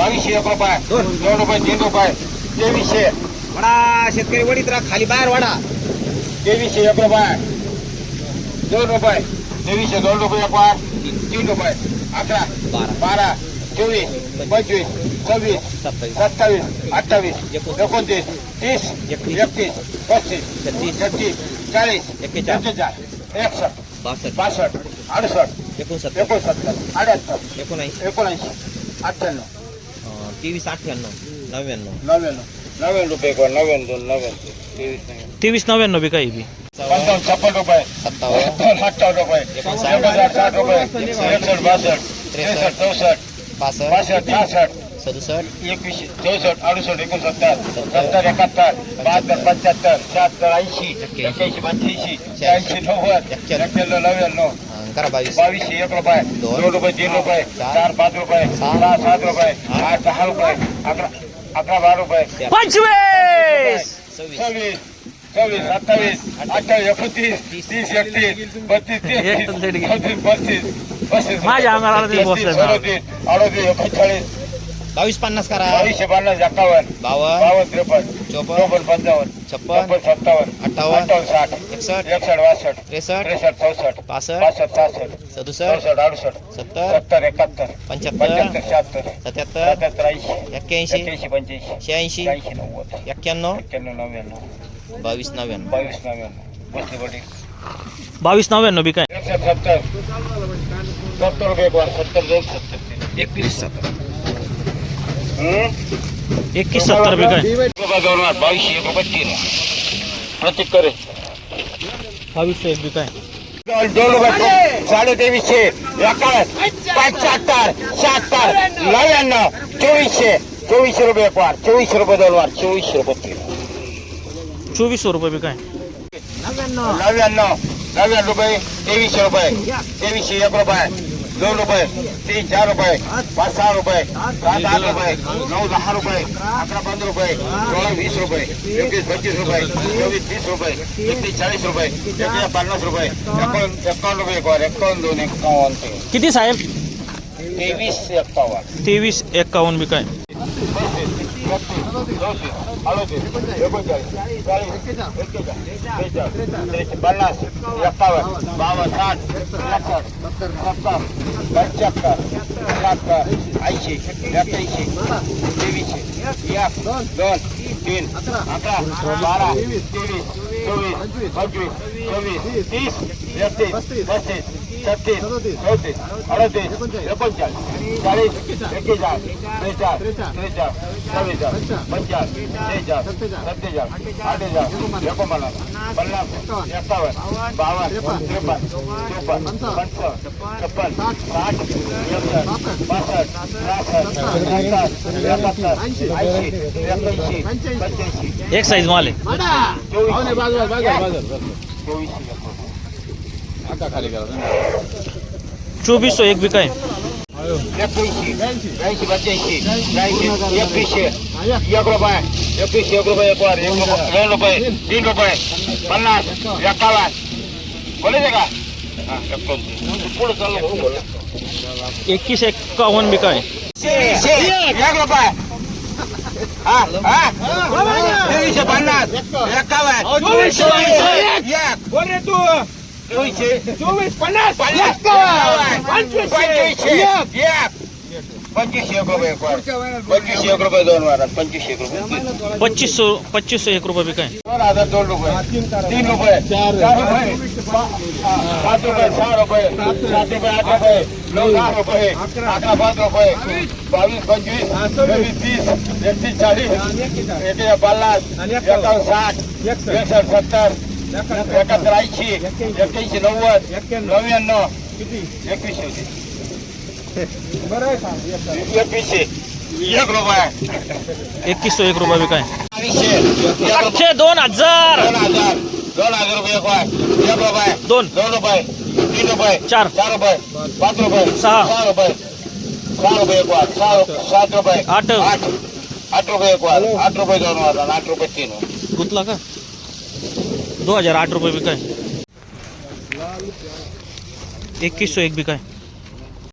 बावीसशे एक रुपये. दोन. रुपये तीन रुपये. तेवीसशे. वडा शेतकरी वडीत राहा खाली बाहेर वडा. तेवीसशे एक रुपये. दोन रुपये. तेवीसशे दोन रुपये वार. तीन रुपये. अकरा. बारा. बारा. चोवीस. पंचवीस. सव्वीस. सत्तावीस. अठ्ठावीस. एकोणतीस. तीस. एकतीस. पस्तीस. छत्तीस. छत्तीस. चाळीस. एक्केचाळीस. एकसष्ट. बासष्ट. बासष्ट. अडुसष्ट. एकोणसत्तर. एकोणसत्तर. अठ्याहत्तर. एकोणऐंशी. एकोणऐंशी. अठ्ठ्याण्णव. तेवीस अठ्ठ्याण्णव नव्याण्णव. नव्याण्णव. नव्याण्णव रुपये एक नव्याण्णव दोन नव्याण्णव तेवीस नव्याण्णव तेवीस नव्याण्णव बी काही बी. पंचावन्न छप्पन रुपये. सत्तावन्न. अठ्ठावन्न रुपये. एकोणसाठ. साठ रुपये. एकसष्ट बासष्ट. त्रेसष्ट. चौसष्ट. पासष्ट सदुसष्ट. एकवीसशे चौसष्ट अडुसष्ट एकोणसत्तर. सत्तर एकाहत्तर. बहात्तर पंच्याहत्तर. शहात्तर ऐंशी. एक्क्याऐंशी. पंच्याऐंशी शहाऐंशी. नव्वद. एक्क्याण्णव नव्याण्णव. अं, करा बावीस बावीसशे एक रुपये दोन. दोन रुपये तीन रुपये चार पाच रुपये सहा. सहा सात रुपये आठ दहा रुपये अकरा अकरा बारा रुपये पंचवीस सव्वीस सव्वीस सव्वीस सत्तावीस अठ्ठावीस एकोणतीस तीस एकतीस बत्तीस एक तर तेहतीस बावीस पन्नास करा. बावीसशे पन्नास एकावन्न बावन्न बावन्न त्रेपन्न. चोपन्न. चौपन्न पंचावन्न. छप्पन. छप्पन सत्तावन्न. अठ्ठावन्न. साठ. एकसष्ट. एकसष्ट बासष्ट. त्रेसष्ट. त्रेसष्ट चौसष्ट. पासष्ट पासष्ट सहासष्ट. सदुसष्ट. चौसष्ट अडुसष्ट. सत्तर. सत्तर एकाहत्तर. पंच्याहत्तर. पंच्याहत्तर शहात्तर. सत्याहत्तर. सत्याहत्तर ऐंशी. एक्क्याऐंशी. एक्क्याऐंशी पंच्याऐंशी. शहाऐंशी. शहाऐंशी नव्वद. एक्क्याण्णव. एक्क्याण्णव नव्याण्णव. बावीस नव्याण्णव. बावीस नव्याण्णव. बसली बडी. बावीस नव्याण्णव बी काय? सत्तर. सत्तर रुपये सत्तर दोन सत्तर. एकवीस सत्तर. एकवीस सत्तर काय? रुपये दोन वार बावीसशे एक रुपये तीन. प्रतीक करे. बावीस एक बी काय? साडे तेवीसशे पंच्याहत्तर शहात्तर नव्याण्णव चोवीसशे. चोवीसशे रुपये एक वार चोवीसशे रुपये दोन वार चोवीसशे रुपये तीन. चोवीस रुपये बी काय? नव्याण्णव नव्याण्णव रुपये तेवीसशे रुपये तेवीसशे एक रुपये. दोन रुपये तीन चार रुपये पाच सहा रुपये सात आठ रुपये नऊ दहा रुपये अकरा पंधरा रुपये सोळा वीस रुपये एकवीस पंचवीस रुपये चोवीस तीस रुपये एकतीस चाळीस रुपये एकतीस पन्नास रुपये एकावन्न एकावन्न रुपये एक वार एकावन्न दोन एकावन्न. किती साहेब? तेवीस एक्कावन्न तेवीस एक्कावन्न बी काय? બન્નાસ બાવન સાઠ સત્તર સત્તર પંચોતેર એકાત્તર એસી સત્યાસી ત્રેવીસ એક દસ તીન અઢાર બાર ત્રેવીસ ચોવીસ પંચવીસ ત્રીસ એકત્રીસ બત્રીસ छत्तीस चौतीस अडतीस एकोणचाळीस चाळीस एक्केचाळीस त्रेचाळीस त्रेचाळीस चव्वेचाळीस पंचाळीस शेहेचाळीस सत्तेचाळीस अठ्ठेचाळीस एकोणपन्नास पन्नास एकावन्न बावन्न त्रेपन्न चोपन्न पंचावन्न छप्पन साठ एकसष्ट बासष्ट त्रेसष्ट सत्तर एकाहत्तर ऐंशी एक्याऐंशी पंच्याऐंशी एक साईज माल आहे चोवीस चोवीस सौ एक बी काय एकोणीसशे ब्याऐंशी पंच्याऐंशी ब्याऐंशी एकवीसशे एक रुपये एकवीसशे एक रुपये एक वार एक दोन रुपये तीन रुपये पन्नास एकावन्न बोलायचं का हा. पुढं चाललं. एकवीस एक रुपये हा, हा. तेवीसशे पन्नास एकावन्न एक एक एक एक एक दोन एक रुपये तीन. पच्चीस सौ पच्चीस सौ एक रुपये दोन रुपये तीन रुपये चार रुपये पाच रुपये सहा रुपये सात रुपये आठ रुपये नऊ दहा रुपये अकरा पाच रुपये बावीस पंचवीस तेवीस तीस एकतीस चाळीस एकशे पन्नास एकावन्न साठ एकसष्ट सत्तर एकवीसशे एक रुपये. एकवीस सौ एक रुपये बी काय? रुपये. दोन हज़ार. दोन हज़ार दोन हज़ार रुपये एक एक रुपये. दोन. दोन रुपये तीन रुपये चार. चार रुपये पाच रुपये सहा. सहा रुपये सहा रुपये एक वार सहा सात रुपये. आठ. आठ. आठ रुपये एक वार आठ रुपये दोन आणि आठ रुपये तीन गुतला का? दो हज़ार आठ रुपये बिका है इक्कीस सौ एक बिका काय